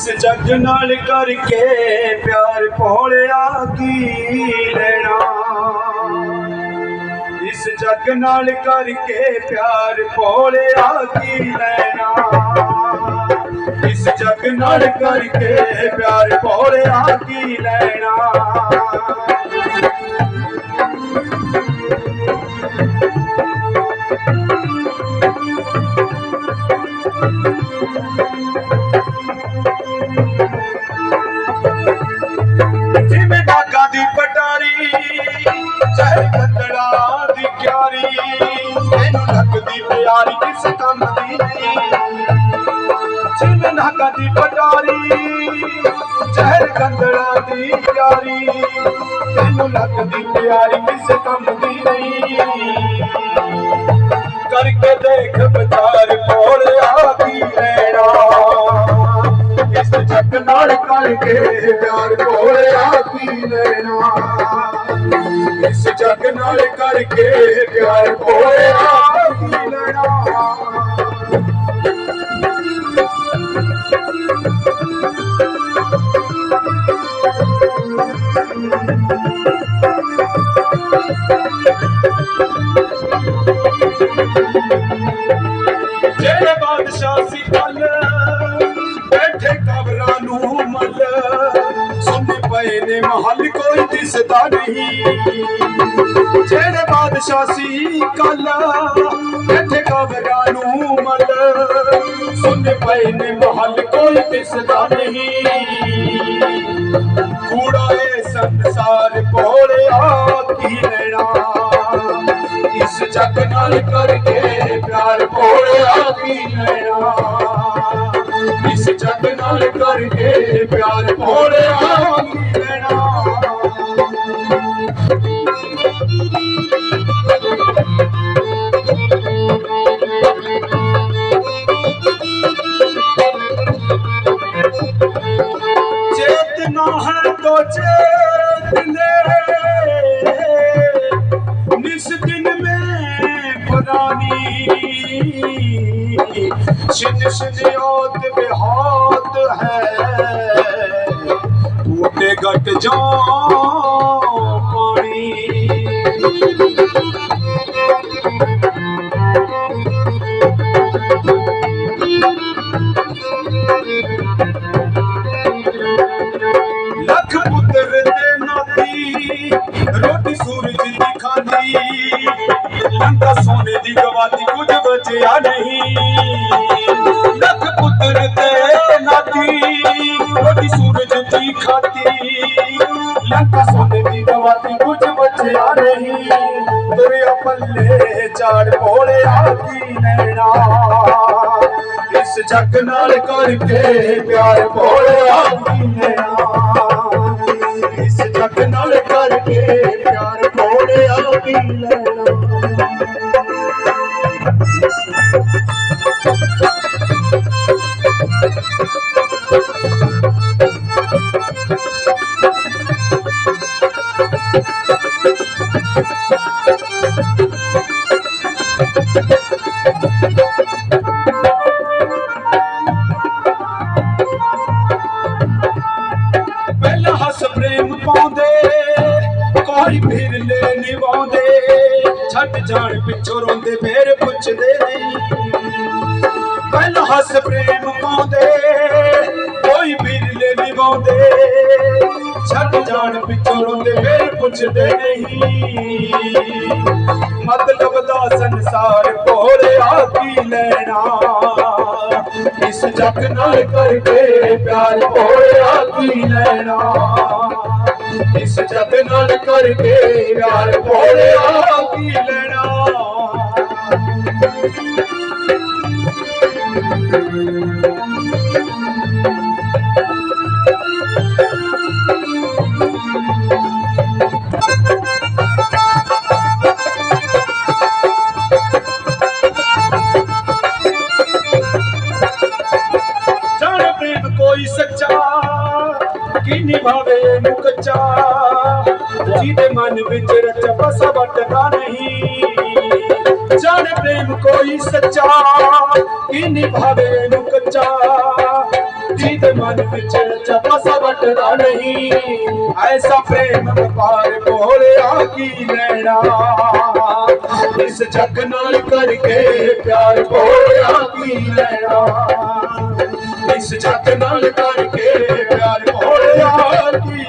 ਇਸ ਜੱਗ ਨਾਲ ਕਰਕੇ ਪਿਆਰ ਭੋਲਿਆ ਕੀ ਲੈਣਾ? ਇਸ ਜੱਗ ਨਾਲ ਕਰਕੇ ਪਿਆਰ ਭੋਲਿਆ ਕੀ ਲੈਣਾ? ਇਸ ਜੱਗ ਨਾਲ ਕਰਕੇ ਪਿਆਰ ਭੋਲਿਆ ਕੀ ਲੈਣਾ? ਦੀ ਪਟਾਰੀ ਚਾਹੇ ਕੰਦੜਾ ਦੀ ਕਿਆਰੀ ਇਹਨੂੰ ਲੱਗਦੀ ਪਿਆਰੀ ਕਿਸ ਕੰਮ ਦੀ ਨਹੀਂ। ਕਰਕੇ ਦੇਖ ਵਿਚਾਰ ਕੋਲ ਆ ਕੀ ਲੈਣਾ। ਇਸ ਜੱਗ ਨਾਲ ਕਰਕੇ ਪਿਆਰ ਕੋਲ ਆ ਕੀ ਲੈਣਾ। ਇਸ ਜੱਗ ਨਾਲ ਕਰਕੇ ਪਿਆਰ ਕੋਲ ਆ ਕੀ ਲੈਣਾ। ਪਏ ਕੋਈ ਦਿਸਦਾ ਨਹੀਂ। ਜਿਹੜੇ ਬਾਦਸ਼ਾਹ ਸੀ ਕੱਲ ਬੈਠੇ ਕਬਰਾਂ ਨੂੰ ਮੱਲ ਸੁਣਨੇ ਪਏ ਨੇ ਮਹੱਲ ਕੋਈ ਦਿਸਦਾ ਨਹੀਂ। ਕੂੜਾ ਇਹ ਸੰਸਾਰ ਭੋਲਿਆ ਕੀ ਲੈਣਾ? ਇਸ ਜੱਗ ਨਾਲ ਕਰਕੇ ਪਿਆਰ ਭੋਲਿਆ ਕੀ ਲੈਣਾ? ਇਸ ਜੱਗ ਨਾਲ ਕਰਕੇ ਪਿਆਰ ਭੋਲਿਆ ਕੀ है तो चेत ले निस दिन में पुरानी शिन शिनियोत बेहात है टूटे गट जा पानी ਲੰਕਾ ਸੋਨੇ ਦੀ ਗਵਾਤੀ ਕੁਝ ਬਚਿਆ ਨਹੀਂ। ਲੱਖ ਪੁੱਤਰ ਦੇ ਨਾਤੀ ਰੋਟੀ ਸੂਰਜ ਦੀ ਖਾਤੀ। ਲੰਕਾ ਸੋਨੇ ਦੀ ਗਵਾਤੀ ਕੁਝ ਬਚਿਆ ਨਹੀਂ। ਦੁਰਿਆ ਪੱਲੇ ਝਾੜ ਭੋਲਿਆ ਕੀ ਨੈਣਾ। ਇਸ ਜੱਗ ਨਾਲ ਕਰਕੇ ਪਿਆਰ ਭੋਲਿਆ ਕੀ ਨੈਣਾ। ਇਸ ਜੱਗ ਨਾਲ ਕਰਕੇ ਪਿਆਰ ਭੋਲਿਆ ਕੀ ਲੈਣਾ ਪਹਿਲਾਂ ਹੱਸ ਪ੍ਰੇਮ ਪਾਉਂਦੇ ਕੋਈ ਫਿਰ ਲੈ ਨਿਵਾਉਂਦੇ। ਛੱਡ ਜਾਣ ਪਿੱਛੋਂ ਰੋਂਦੇ, ਫੇਰ ਪੁੱਛਦੇ ਨਹੀਂ। ਪਹਿਲਾਂ ਹੱਸ ਪ੍ਰੇਮ ਪਾਉਂਦੇ ਛੱਡ ਜਾਣ ਪਿੱਛੋਂ ਰੋਂਦੇ, ਫੇਰ ਪੁੱਛਦੇ ਨਹੀਂ। ਮਤਲਬ ਦਾ ਸੰਸਾਰ ਭੋਲਿਆ ਕੀ ਲੈਣਾ। ਇਸ ਜੱਗ ਨਾਲ ਕਰਕੇ ਪਿਆਰ ਭੋਲਿਆ ਕੀ ਲੈਣਾ। ਇਸ ਜੱਗ ਨਾਲ ਕਰਕੇ ਪਿਆਰ ਭੋਲਿਆ ਕੀ ਲੈਣਾ। ਜਾਣ ਸੱਚਾ ਨਿਭਾਵੇ ਨੂੰ ਕੱਚਾ? ਜਿਹਦੇ ਮਨ ਵਿੱਚ ਰਚ ਬਸਾ ਵਟਦਾ ਨਹੀਂ। ਜਾਣ ਪ੍ਰੇਮ ਕੋਈ ਸੱਚਾ, ਕੀ ਨਿਭਾਵੇ ਨੂੰ ਕੱਚਾ? ਜਿਹਦੇ ਮਨ ਵਿੱਚ ਚਪਾ ਵੱਟਦਾ ਨਹੀਂ। ਐਸਾ ਪ੍ਰੇਮ ਵਪਾਰ ਭੋਲਿਆ ਕੀ ਲੈਣਾ? ਇਸ ਜਗ ਨਾਲ ਕਰਕੇ ਪਿਆਰ ਭੋਲਿਆ ਕੀ ਲੈਣਾ? ਇਸ ਜੱਗ ਨਾਲ ਕਰਕੇ ਪਿਆਰ ਭੋਲਿਆ ਕੀ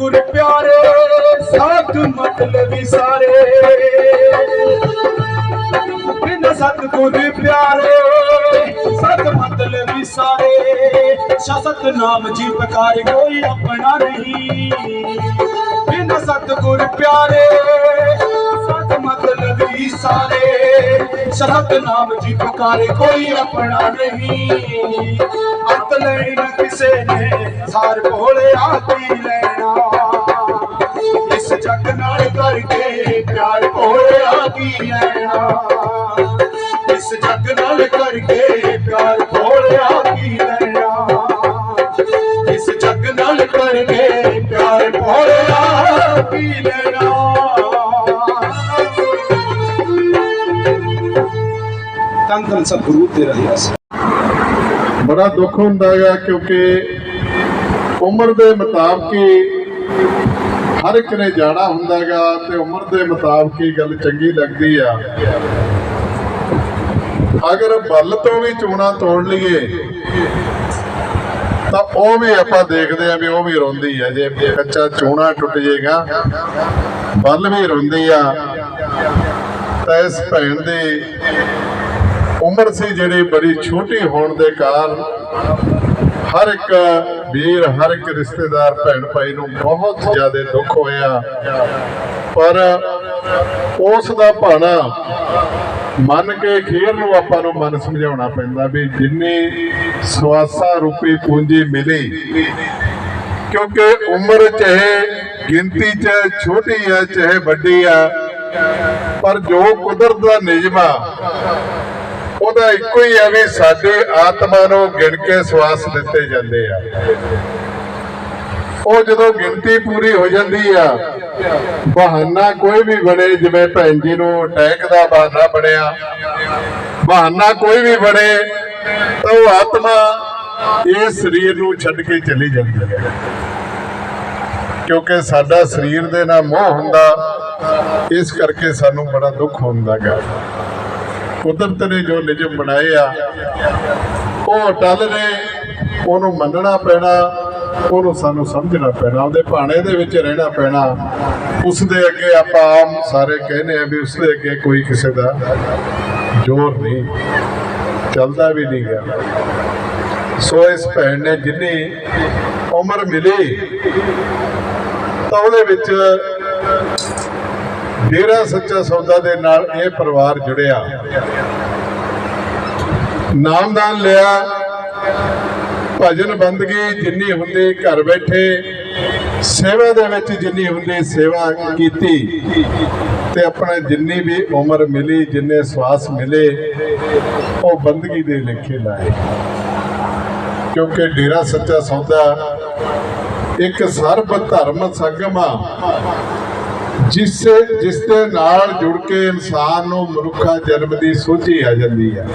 ਲੈਣਾ ਪਿਆਰੇ, ਸਾਧ ਮਤਲਬੀ ਸਾਰੇ। ਬਿਨ ਸਤਗੁਰ ਪਿਆਰੇ ਸਤ ਮਤਲਬੀ ਸਾਰੇ। ਸ਼ਸਤ ਨਾਮ ਜੀ ਪਕਾਰ ਕੋਈ ਆਪਣਾ ਨਹੀਂ। ਬਿਨ ਸਤਗੁਰ ਪਿਆਰੇ ਸਤ ਮਤਲਬੀ ਸਾਰੇ। ਸ਼ਸਤ ਨਾਮ ਜੀ ਪਕਾਰ ਕੋਈ ਆਪਣਾ ਨਹੀਂ। ਅੰਤ ਲੈਣ ਕਿਸੇ ਨੇ ਸਾਰ ਭੋਲਿਆ ਕੀ ਲੈਣਾ ਪਿਆਰ ਭੋਲਿਆ ਕੀ ਲੈਣਾ ਇਸ ਜੱਗ ਨਾਲ ਕਰਕੇ ਪਿਆਰ ਭੋਲਿਆ ਕੀ ਲੈਣਾ ਇਸ ਜੱਗ ਨਾਲ ਕਰਕੇ ਪਿਆਰ ਭੋਲਿਆ ਕੀ ਲੈਣਾ ਤਨ ਤਨ ਸਤਿਗੁਰੂ ਤੇਰਾ ਹੀ ਆਸ ਬੜਾ ਦੁੱਖ ਹੁੰਦਾ ਹੈ ਕਿਉਂਕਿ ਉਮਰ ਦੇ ਮੁਤਾਬਕ ਹੀ ਹਰ ਇੱਕ ਨੇ ਜਾਣਾ ਹੁੰਦਾਗਾ ਤੇ ਉਮਰ ਦੇ ਮੁਤਾਬਕ ਹੀ ਗੱਲ ਚੰਗੀ ਲੱਗਦੀ ਆ। ਅਗਰ ਬੱਲ ਤੋਂ ਵੀ ਚੂਣਾ ਤੋੜ ਲਈਏ, ਤਾਂ ਉਹ ਵੀ ਆਪਾਂ ਦੇਖਦੇ ਆ ਵੀ ਉਹ ਵੀ ਰੋਂਦੀ ਆ। ਜੇ ਕੱਚਾ ਚੂਣਾ ਟੁੱਟ ਜਾਏਗਾ, ਬੱਲ ਵੀ ਰੋਂਦੀ ਆ। ਤਾਂ ਇਸ ਭੈਣ ਦੀ ਉਮਰ ਸੀ ਜਿਹੜੀ ਬੜੀ ਛੋਟੀ ਹੋਣ ਦੇ ਕਾਰਨ ਹਰ ਇੱਕ ਵੀਰ, ਹਰ ਇੱਕ ਰਿਸ਼ਤੇਦਾਰ ਭੈਣ ਭਾਈ ਨੂੰ ਬਹੁਤ ਜ਼ਿਆਦਾ ਦੁੱਖ ਹੋਇਆ। ਪਰ ਉਸ ਦਾ ਭਾਣਾ ਮੰਨ ਕੇ ਖੇਰ ਨੂੰ ਆਪਾਂ ਨੂੰ ਮਨ ਸਮਝਾਉਣਾ ਪੈਂਦਾ ਵੀ ਜਿੰਨੀ ਸਵਾਸਾ ਰੂਪੀ ਪੂੰਜੀ ਮਿਲੀ, ਕਿਉਂਕਿ ਉਮਰ ਚਾਹੇ ਗਿਣਤੀ ਚ ਛੋਟੀ ਆ, ਚਾਹੇ ਵੱਡੀ ਆ, ਪਰ ਜੋ ਕੁਦਰਤ ਦਾ ਨਿਯਮ ਆ ਉਹਦਾ ਇੱਕੋ ਹੀ ਆ ਵੀ ਸਾਡੇ ਆਤਮਾ ਨੂੰ ਗਿਣ ਕੇ ਸਵਾਸ ਦਿੱਤੇ ਜਾਂਦੇ ਆ। ਉਹ ਜਦੋਂ ਗਿਣਤੀ ਪੂਰੀ ਹੋ ਜਾਂਦੀ ਆ, ਬਹਾਨਾ ਕੋਈ ਵੀ ਬਣੇ, ਜਿਵੇਂ ਭੈਣ ਜੀ ਨੂੰ ਅਟੈਕ ਦਾ ਬਹਾਨਾ ਬਣਿਆ, ਬਹਾਨਾ ਕੋਈ ਵੀ ਬਣੇ, ਤਾਂ ਉਹ ਆਤਮਾ ਇਸ ਸਰੀਰ ਨੂੰ ਛੱਡ ਕੇ ਚਲੀ ਜਾਂਦੀ ਹੈ ਕਿਉਂਕਿ ਸਾਡਾ ਸਰੀਰ ਦੇ ਨਾਲ ਮੋਹ ਹੁੰਦਾ, ਇਸ ਕਰਕੇ ਸਾਨੂੰ ਬੜਾ ਦੁੱਖ ਹੁੰਦਾ ਗਾ। ਕੁਦਰਤ ਨੇ ਜੋ ਨਿਯਮ ਬਣਾਏ ਆ, ਉਹ ਅਟਲ ਨੇ, ਉਹਨੂੰ ਮੰਨਣਾ ਪੈਣਾ, ਉਹਨੂੰ ਸਾਨੂੰ ਸਮਝਣਾ ਪੈਣਾ, ਉਹਦੇ ਭਾਣੇ ਦੇ ਵਿੱਚ ਰਹਿਣਾ ਪੈਣਾ। ਉਸ ਦੇ ਅੱਗੇ ਆਪਾਂ ਆਮ ਸਾਰੇ ਕਹਿੰਦੇ ਆ ਵੀ ਉਸ ਦੇ ਅੱਗੇ ਕੋਈ ਕਿਸੇ ਦਾ ਜ਼ੋਰ ਨਹੀਂ, ਚੱਲਦਾ ਵੀ ਨਹੀਂ ਗਿਆ ਸੋ ਇਸ ਭੈਣ ਨੇ ਜਿੰਨੀ ਉਮਰ ਮਿਲੀ, ਤਾਂ ਉਹਦੇ ਵਿੱਚ ਡੇਰਾ ਸੱਚਾ ਸੌਦਾ ਦੇ ਨਾਲ ਇਹ ਪਰਿਵਾਰ ਜੁੜਿਆ। ਨਾਮਦਾਨ ਲਿਆ। ਭਜਨ ਬੰਦਗੀ ਜਿੰਨੀ ਹੁੰਦੀ ਘਰ ਬੈਠੇ, ਸੇਵਾ ਦੇ ਵਿੱਚ ਜਿੰਨੀ ਹੁੰਦੀ ਸੇਵਾ ਕੀਤੀ। ਤੇ ਆਪਣਾ ਜਿੰਨੀ ਵੀ ਉਮਰ ਮਿਲੀ, ਜਿੰਨੇ ਸਵਾਸ ਮਿਲੇ, ਉਹ ਬੰਦਗੀ ਦੇ ਲੇਖੇ ਲਾਏ। ਕਿਉਂਕਿ ਡੇਰਾ ਸੱਚਾ ਸੌਦਾ ਇੱਕ ਸਰਬ ਧਰਮ ਸੰਗਮ ਆ। ਜਿਸ ਜਿਸ ਦੇ ਨਾਲ ਜੁੜ ਕੇ ਇਨਸਾਨ ਨੂੰ ਮਨੁੱਖਾ ਜਨਮ ਦੀ ਸੋਝੀ ਆ ਜਾਂਦੀ ਹੈ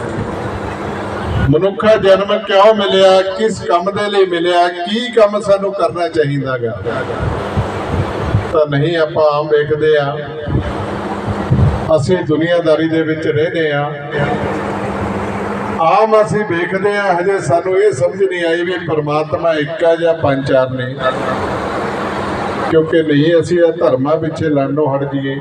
ਮਨੁੱਖਾ ਜਨਮ ਕਿਉਂ ਮਿਲਿਆ? ਕਿਸ ਕੰਮ ਦੇ ਲਈ ਮਿਲਿਆ? ਕੀ ਕੰਮ ਸਾਨੂੰ ਕਰਨਾ ਚਾਹੀਦਾਗਾ? ਤਾਂ ਨਹੀਂ ਆਪਾਂ ਆਮ ਵੇਖਦੇ ਆ। ਅਸੀਂ ਦੁਨੀਆਦਾਰੀ ਦੇ ਵਿੱਚ ਰਹਿੰਦੇ ਆ। ਆਮ ਅਸੀਂ ਵੇਖਦੇ ਆ, ਹਜੇ ਸਾਨੂੰ ਇਹ ਸਮਝ ਨਹੀਂ ਆਈ ਵੀ ਪਰਮਾਤਮਾ ਇੱਕ ਆ ਜਾਂ ਪੰਜ ਚਾਰ ਨੇ। ਕਿਉਂਕਿ ਨਹੀਂ, ਅਸੀਂ ਇਹ ਧਰਮਾਂ ਪਿੱਛੇ ਲੜਨੋਂ ਹਟ ਜਾਈਏ।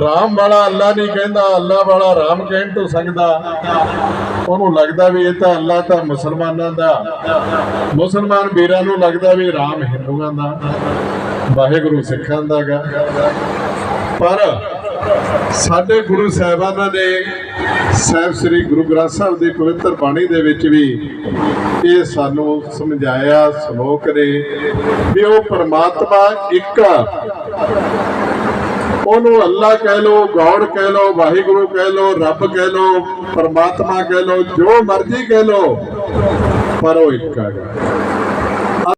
ਰਾਮ ਵਾਲਾ ਅੱਲਾ ਨਹੀਂ ਕਹਿੰਦਾ, ਅੱਲਾ ਵਾਲਾ ਰਾਮ ਕਹਿਣ ਤੋਂ ਸਕਦਾ ਉਹਨੂੰ ਲੱਗਦਾ ਵੀ ਇਹ ਤਾਂ ਅੱਲਾ ਤਾਂ ਮੁਸਲਮਾਨਾਂ ਦਾ। ਮੁਸਲਮਾਨ ਵੀਰਾਂ ਨੂੰ ਲੱਗਦਾ ਵੀ ਰਾਮ ਹਿੰਦੂਆਂ ਦਾ, ਵਾਹਿਗੁਰੂ ਸਿੱਖਾਂ ਦਾ ਗਾ। ਪਰ ਸਾਡੇ ਗੁਰੂ ਸਾਹਿਬਾਨਾਂ ਨੇ ਸਾਹਿਬ ਸ੍ਰੀ ਗੁਰੂ ਗ੍ਰੰਥ ਸਾਹਿਬ ਦੀ ਪਵਿੱਤਰ ਬਾਣੀ ਦੇ ਵਿੱਚ ਵੀ ਇਹ ਸਾਨੂੰ ਸਮਝਾਇਆ, ਸ਼ਲੋਕ ਨੇ ਵੀ ਉਹ ਪਰਮਾਤਮਾ ਇੱਕ ਆ। ਉਹਨੂੰ ਅੱਲਾ ਕਹਿ ਲੋ ਗੌੜ ਕਹਿ ਲੋ ਵਾਹਿਗੁਰੂ ਕਹਿ ਲੋ ਰੱਬ ਕਹਿ ਲੋ ਪਰਮਾਤਮਾ ਕਹਿ ਲੋ ਜੋ ਮਰਜ਼ੀ ਕਹਿ ਲੋ ਪਰ ਉਹ ਇੱਕ ਹੈਗਾ